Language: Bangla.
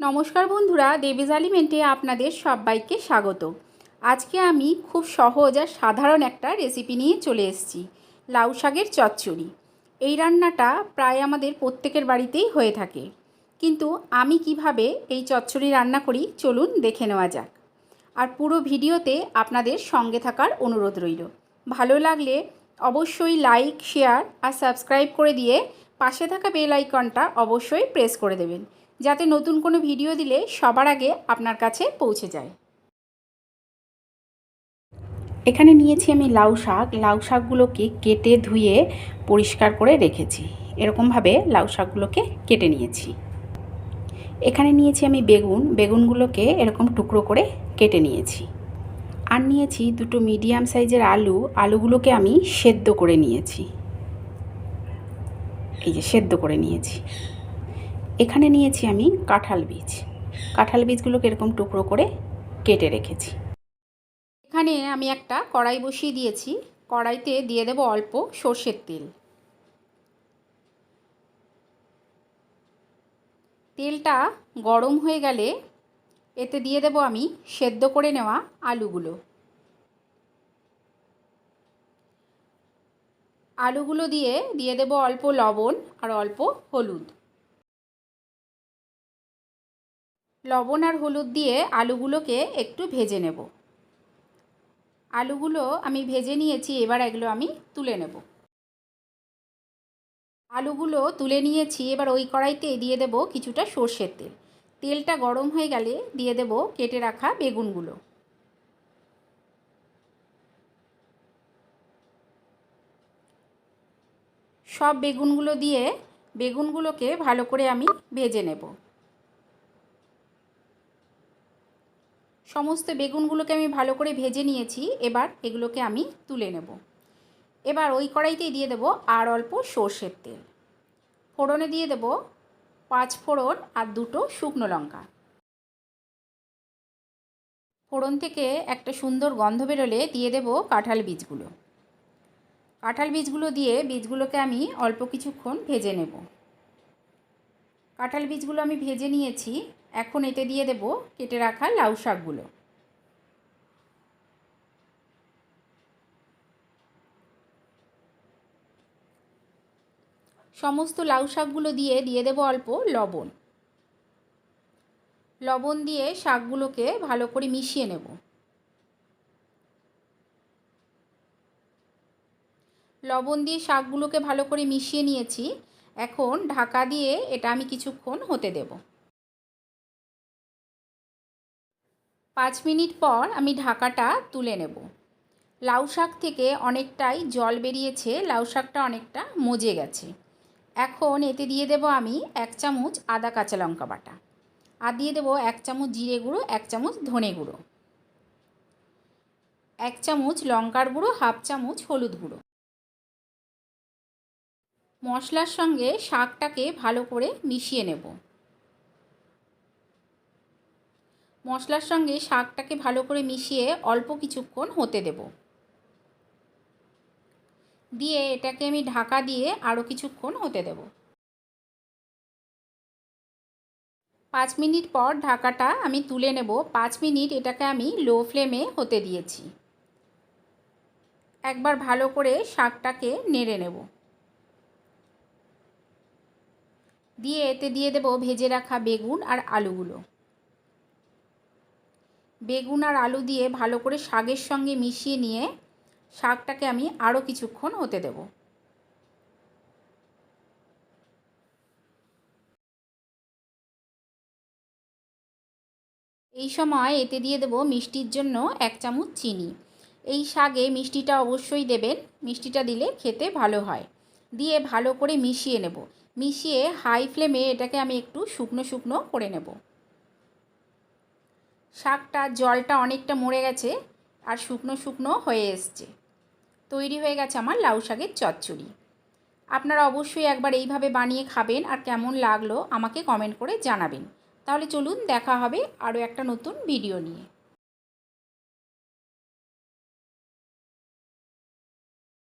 নমস্কার বন্ধুরা দেবিজ আলিমেন্টে আপনাদের সবাইকে স্বাগত। আজকে আমি খুব সহজ আর সাধারণ একটা রেসিপি নিয়ে চলে এসেছি, লাউ শাকের চচ্চড়ি। এই রান্নাটা প্রায় আমাদের প্রত্যেকের বাড়িতেই হয়ে থাকে। কিন্তু আমি কীভাবে এই চচ্চড়ি রান্না করি, চলুন দেখে নেওয়া যাক। আর পুরো ভিডিওতে আপনাদের সঙ্গে থাকার অনুরোধ রইল। ভালো লাগলে অবশ্যই লাইক শেয়ার আর সাবস্ক্রাইব করে দিয়ে পাশে থাকা বেল আইকনটা অবশ্যই প্রেস করে দেবেন, যাতে নতুন কোনো ভিডিও দিলে সবার আগে আপনার কাছে পৌঁছে যায়। এখানে নিয়েছি আমি লাউ শাক। লাউ শাকগুলোকে কেটে ধুয়ে পরিষ্কার করে রেখেছি। এরকমভাবে লাউ শাকগুলোকে কেটে নিয়েছি। এখানে নিয়েছি আমি বেগুন। বেগুনগুলোকে এরকম টুকরো করে কেটে নিয়েছি। আর নিয়েছি দুটো মিডিয়াম সাইজের আলু। আলুগুলোকে আমি সেদ্ধ করে নিয়েছি। এই যে সেদ্ধ করে নিয়েছি। এখানে নিয়েছি আমি কাঁঠাল বীজ। কাঁঠাল বীজগুলোকে এরকম টুকরো করে কেটে রেখেছি। এখানে আমি একটা কড়াই বসিয়ে দিয়েছি। কড়াইতে দিয়ে দেব অল্প সর্ষের তেল। তেলটা গরম হয়ে গেলে এতে দিয়ে দেব আমি সেদ্ধ করে নেওয়া আলুগুলো। আলুগুলো দিয়ে দিয়ে দেব অল্প লবণ আর অল্প হলুদ। লবণ আর হলুদ দিয়ে আলুগুলোকে একটু ভেজে নেব। আলুগুলো আমি ভেজে নিয়েছি, এবার এগুলো আমি তুলে নেব। আলুগুলো তুলে নিয়েছি, এবার ওই কড়াইতে দিয়ে দেব কিছুটা সর্ষের তেল। তেলটা গরম হয়ে গেলে দিয়ে দেব কেটে রাখা বেগুনগুলো। সব বেগুনগুলো দিয়ে বেগুনগুলোকে ভালো করে আমি ভেজে নেব। সমস্ত বেগুনগুলোকে আমি ভালো করে ভেজে নিয়েছি, এবার এগুলোকে আমি তুলে নেব। এবার ওই কড়াইতেই দিয়ে দেব আর অল্প সর্ষের তেল। ফোড়নে দিয়ে দেব পাঁচ ফোড়ন আর দুটো শুকনো লঙ্কা। ফোড়ন থেকে একটা সুন্দর গন্ধ বেরোলে দিয়ে দেব কাঁঠাল বীজগুলো। কাঁঠাল বীজগুলো দিয়ে বীজগুলোকে আমি অল্প কিছুক্ষণ ভেজে নেব। কাঁঠাল বীজগুলো আমি ভেজে নিয়েছি। এখন এতে দিয়ে দেব কেটে রাখা লাউ শাকগুলো। সমস্ত লাউ শাকগুলো দিয়ে দিয়ে দেব অল্প লবণ। লবণ দিয়ে শাকগুলোকে ভালো করে মিশিয়ে নেব। লবণ দিয়ে শাকগুলোকে ভালো করে মিশিয়ে নিয়েছি। এখন ঢাকা দিয়ে এটা আমি কিছুক্ষণ হতে দেব। পাঁচ মিনিট পর আমি ঢাকাটা তুলে নেব। লাউ শাক থেকে অনেকটাই জল বেরিয়েছে, লাউ শাকটা অনেকটা মজে গেছে। এখন এতে দিয়ে দেব আমি এক চামচ আদা কাঁচা লঙ্কা বাটা। আর দিয়ে দেবো এক চামচ জিরে গুঁড়ো, এক চামচ ধনে গুঁড়ো। এক চামচ লঙ্কার গুঁড়ো, হাফ চামচ হলুদ গুঁড়ো। মশলার সঙ্গে শাকটাকে ভালো করে মিশিয়ে নেব। মশলার সঙ্গে শাকটাকে ভালো করে মিশিয়ে অল্প কিছুক্ষণ হতে দেব। দিয়ে এটাকে আমি ঢাকা দিয়ে আরও কিছুক্ষণ হতে দেব। পাঁচ মিনিট পর ঢাকাটা আমি তুলে নেব। পাঁচ মিনিট এটাকে আমি লো ফ্লেমে হতে দিয়েছি। একবার ভালো করে শাকটাকে নেড়ে নেব। দিয়ে এতে দিয়ে দেব ভেজে রাখা বেগুন আর আলুগুলো। বেগুন আর আলু দিয়ে ভালো করে শাকের সঙ্গে মিশিয়ে নিয়ে শাকটাকে আমি আরও কিছুক্ষণ হতে দেব। এই সময় এতে দিয়ে দেব মিষ্টির জন্য এক চামচ চিনি। এই শাকে মিষ্টিটা অবশ্যই দেবেন। মিষ্টিটা দিলে খেতে ভালো হয়। দিয়ে ভালো করে মিশিয়ে নেব। মিশিয়ে হাই ফ্লেমে এটাকে আমি একটু শুকনো শুকনো করে নেব। শাকটা, জলটা অনেকটা মরে গেছে আর শুকনো শুকনো হয়ে এসছে। তৈরি হয়ে গেছে আমার লাউ শাকের চচ্চড়ি। আপনারা অবশ্যই একবার এইভাবে বানিয়ে খাবেন আর কেমন লাগল আমাকে কমেন্ট করে জানাবেন। তাহলে চলুন দেখা হবে আরও একটা নতুন ভিডিও নিয়ে।